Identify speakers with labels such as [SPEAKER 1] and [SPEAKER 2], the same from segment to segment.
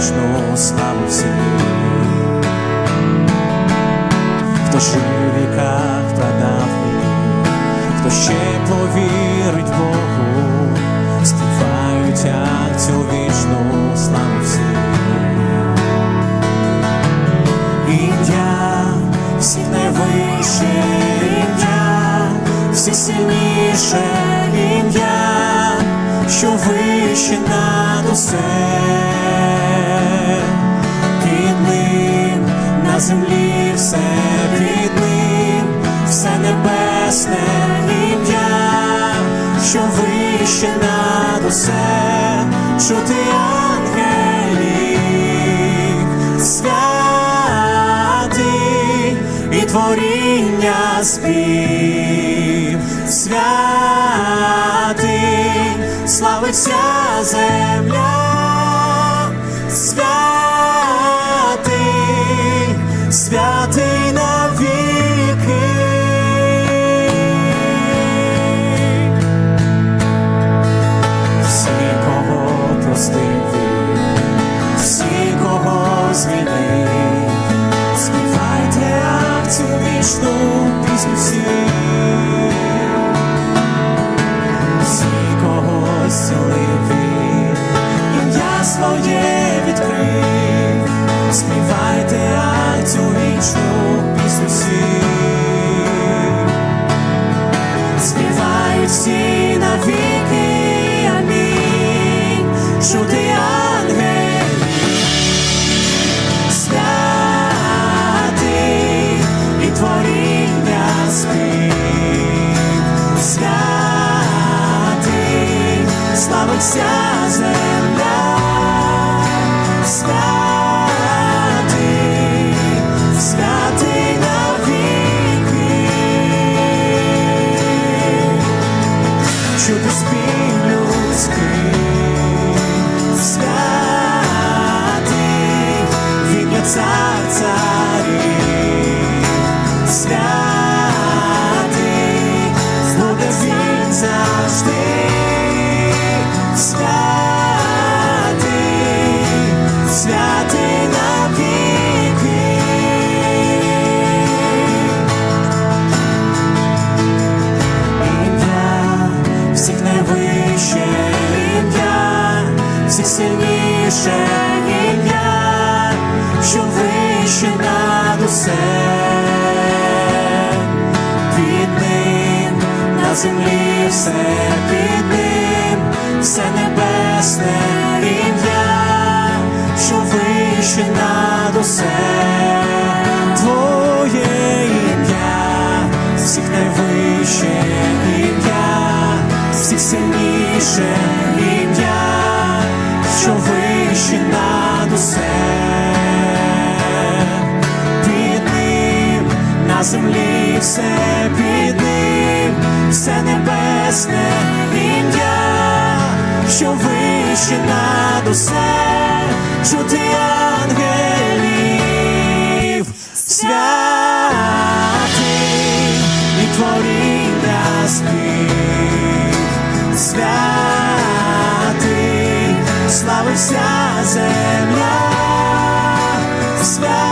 [SPEAKER 1] вічну славу всім. Хто жив у віках прадавніх, хто ще повірить Богу, співають як цю вічну славу всі. Ім'я всіх найвище ім'я, всіх сильніше ім'я, що вище над усе. Вище над усе, чути ангелів, святий і творіння спів, святий, славиться земля, святий, святий всі. Співають всі навіки, амінь, чути святий і творіння спів, святий, славиться чути спів людський, землі все під ним, все небесне ім'я, що вище над усе. Твоє ім'я, всіх найвище ім'я, всіх сильніше ім'я, що вище над усе. Землі все під ним, все небесне ім'я, що вище над усе, чути ангелів, святий і творіння спів, святий, славиться земля, святий,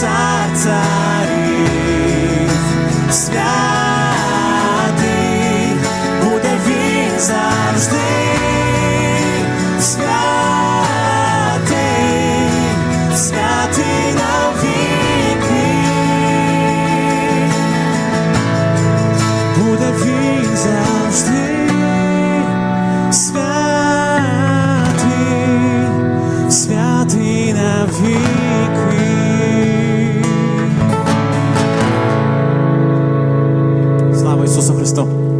[SPEAKER 1] цар царів, святий, буде він завжди, святий, святий навіки.